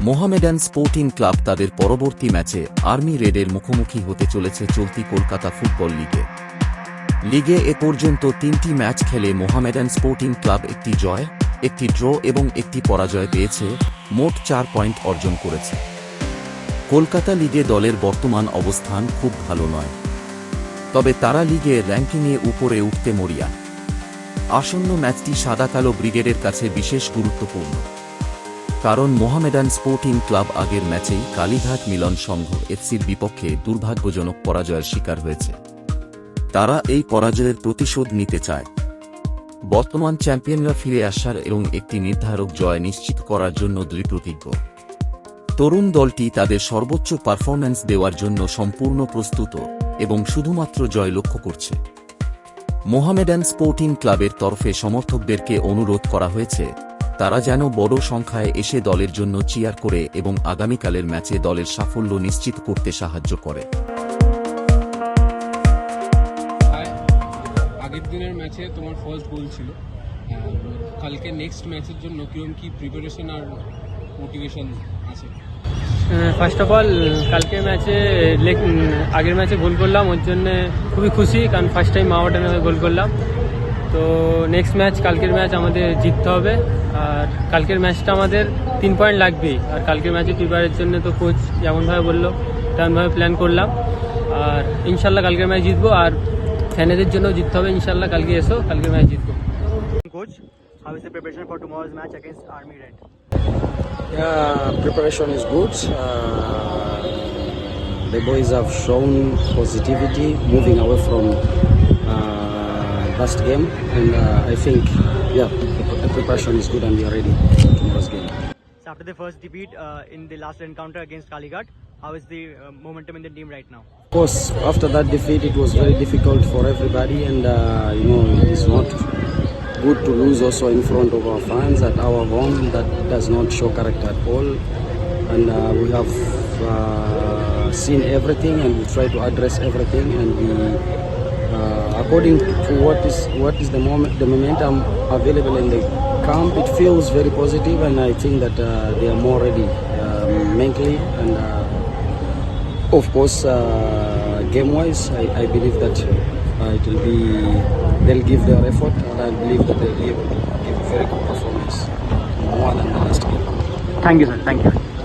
Mohammedan sporting club তাদের পরবর্তী ম্যাচে আর্মি রেডের মুখোমুখি হতে চলেছে চলতি কলকাতা ফুটবল লিগে। লিগে এ পর্যন্ত তিনটি ম্যাচ খেলে মোহামেডান স্পোর্টিং ক্লাব একটি জয়, একটি ড্র এবং একটি পরাজয় পেয়েছে, মোট চার পয়েন্ট অর্জন করেছে। কলকাতা লিগে দলের বর্তমান অবস্থান খুব ভালো নয়। তবে তারা লিগে র্যাঙ্কিংয়ে উপরে উঠতে মরিয়া। আসন্ন ম্যাচটি সাদা কালো ব্রিগেডের কাছে বিশেষ গুরুত্বপূর্ণ। কারণ মোহামেডান স্পোর্টিং ক্লাব আগের ম্যাচেই কালীঘাট মিলন সংঘ এফসির বিপক্ষে দুর্ভাগ্যজনক পরাজয়ের শিকার হয়েছে। তারা এই পরাজয়ের প্রতিশোধ নিতে চায়। বর্তমান চ্যাম্পিয়নরা ফিরে আসার এবং একটি নির্ধারক জয় নিশ্চিত করার জন্য দৃঢ়প্রতিজ্ঞ তরুণ দলটি তাদের সর্বোচ্চ পারফরম্যান্স দেওয়ার জন্য সম্পূর্ণ প্রস্তুত এবং শুধুমাত্র জয় লক্ষ্য করছে। মোহামেডান স্পোর্টিং ক্লাবের তরফে সমর্থকদেরকে অনুরোধ করা হয়েছে, তারা যেন বড় সংখ্যায় এসে দলের জন্য চিয়ার করে এবং আগামীকালের ম্যাচে দলের সাফল্য নিশ্চিত করতে সাহায্য করে। আগের দিনের ম্যাচে তোমার ফার্স্ট গোল ছিল। কালকে নেক্সট ম্যাচের জন্য কীরকম কি প্রিপারেশন আর মোটিভেশন আছে? ফার্স্ট অফ অল কালকে ম্যাচে লেগ আগের ম্যাচে গোল করলাম, ওর জন্যে খুবই খুশি, কারণ ফার্স্ট টাইম মাওয়াটানে হয়ে গোল করলাম। তো নেক্সট ম্যাচ কালকের ম্যাচ আমাদের জিততে হবে। আর কালকের ম্যাচটা আমাদের তিন পয়েন্ট লাগবেই। আর কালকের ম্যাচে প্রিপারের জন্য তো কোচ যেমনভাবে বলল, তেমনভাবে প্ল্যান করলাম। আর ইনশাল্লাহ কালকের ম্যাচ জিতবো, আর ফ্যানেদের জন্য জিততে হবে। ইনশাল্লাহ কালকে এসো, কালকের ম্যাচ জিতবো। Coach How is the preparation for tomorrow's match against Army Red? Yeah, preparation is good. Uh, the boys have shown positivity, moving away from uh, last game, and uh, I think, yeah, the, preparation is good, and we are ready for tomorrow's game. So after the first defeat uh, in the last encounter against Kaligat, how is the uh, momentum in the team right now? Of course, after that defeat, it was very difficult for everybody, and uh, you know, it's not good to lose also in front of our fans at our home. That does not show character at all, and uh, we have uh, seen everything, and we try to address everything, and we. Uh, according to what is what is the moment the momentum available in the camp, it feels very positive, and I think that uh, they are more ready um, mentally and uh, of course, uh, game-wise, I, I believe that uh, it will be they'll give their effort, and I believe that they'll be able to give a very good performance, more than the last game. Thank you, sir. Thank you.